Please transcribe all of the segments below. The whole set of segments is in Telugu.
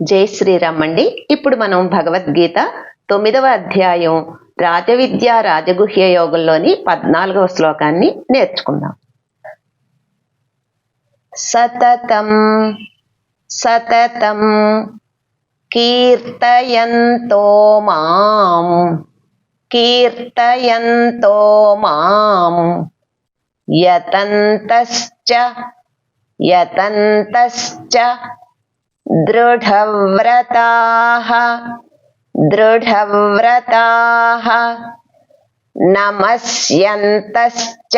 జై శ్రీరామ్ అండి. ఇప్పుడు మనం భగవద్గీత తొమ్మిదవ అధ్యాయం రాజవిద్య రాజగుహ్య యోగంలోని పద్నాలుగవ శ్లోకాన్ని నేర్చుకుందాం. సతతం సతతం కీర్తయంతో మాం కీర్తయంతో మాం యతంతశ్చ యతంతశ్చ दृढव्रताः दृढव्रताः नमस्यन्तश्च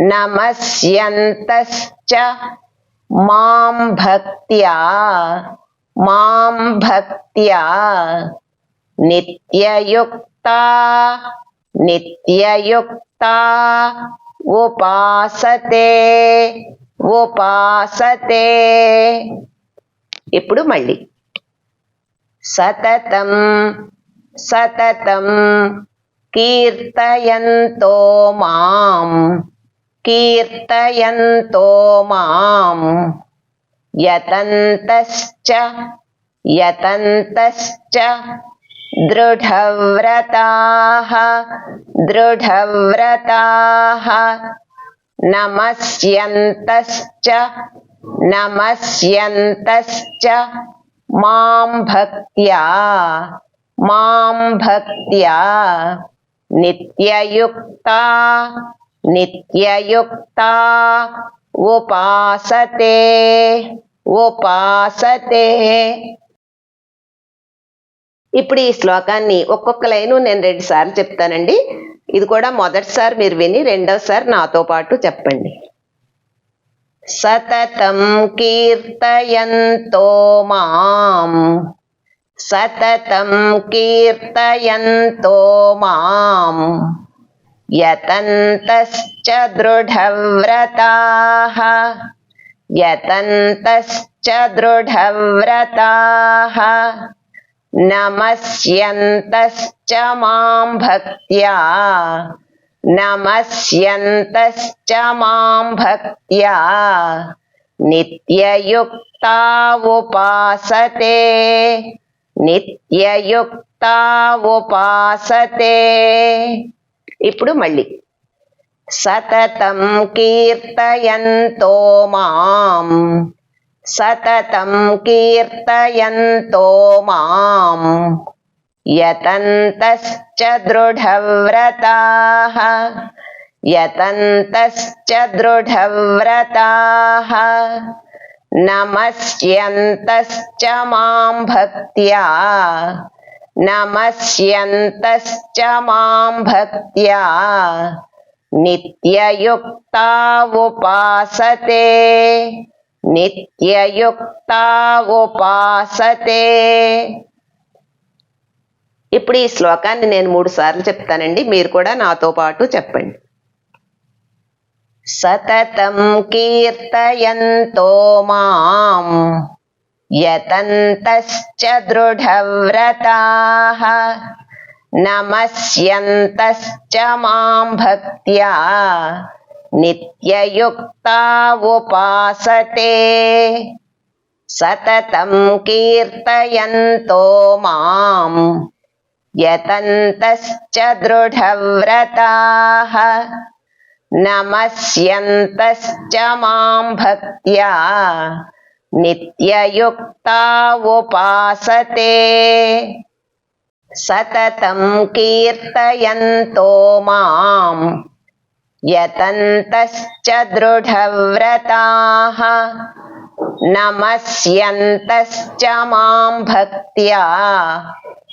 नमस्यन्तश्च माँ भक्त्या माँ भक्त्या नित्ययुक्ता नित्ययुक्ता उपासते उपासते। ఇప్పుడు మళ్ళీ? సతతం సతతం కీర్తయంతో మాం కీర్తయంతో మాం. యతంతశ్చ యతంతశ్చ దృఢవ్రతాः దృఢవ్రతాः. నమస్యంతశ్చ నమస్యంతశ్చ మాం భక్త్యా మాం భక్త్యా నిత్యయుక్త నిత్యయుక్త ఉపాసతే ఉపాసతే ఇప్పుడు ఈ శ్లోకాన్ని ఒక్కొక్క లైను నేను రెండు సార్లు చెప్తానండి. ఇది కూడా మొదటిసారి మీరు విని రెండోసారి నాతో పాటు చెప్పండి. సతతం కీర్తయంతో మాం సతతం కీర్తయంతో మాం యతంతశ్చ దృఢవ్రతాः యతంతశ్చ దృఢవ్రతాः నమస్యంతశ్చ మాం భక్త్యా నమస్యంతశ్చ మాం భక్త్యా నిత్యయుక్తా ఉపాసతే నిత్యయుక్తా ఉపాసతే ఇప్పుడు మళ్ళీ సతతం కీర్తయంతో మాం సతతం కీర్తయంతో మాం. యతంతశ్చ దృఢవ్రతాः యతంతశ్చ దృఢవ్రతాः నమస్యంతశ్చ మాం భక్త్యా నమస్యంతశ్చ మాం భక్త్యా నిత్యయుక్తా ఉపాసతే నిత్యయుక్తా ఉపాసతే ఇప్పుడు ఈ శ్లోకాన్ని నేను మూడు సార్లు చెప్తానండి. మీరు కూడా నాతో పాటు చెప్పండి. సతతం కీర్తయంతో మాం యతంతశ్చ దృఢవ్రతాహ నమస్యంతశ్చ మాం భక్త్యా నిత్యయుక్తా ఉపాసతే. సతతం కీర్తయంతో మాం యతంతశ్చ దృఢవ్రతాः నమస్యంతశ్చ మాం భక్త్యా నిత్యయుక్తా ఉపాసతే సతతం కీర్తయంతో మాం యతంతశ్చ దృఢవ్రతాः నమస్యంతశ్చ మాం భక్త్యా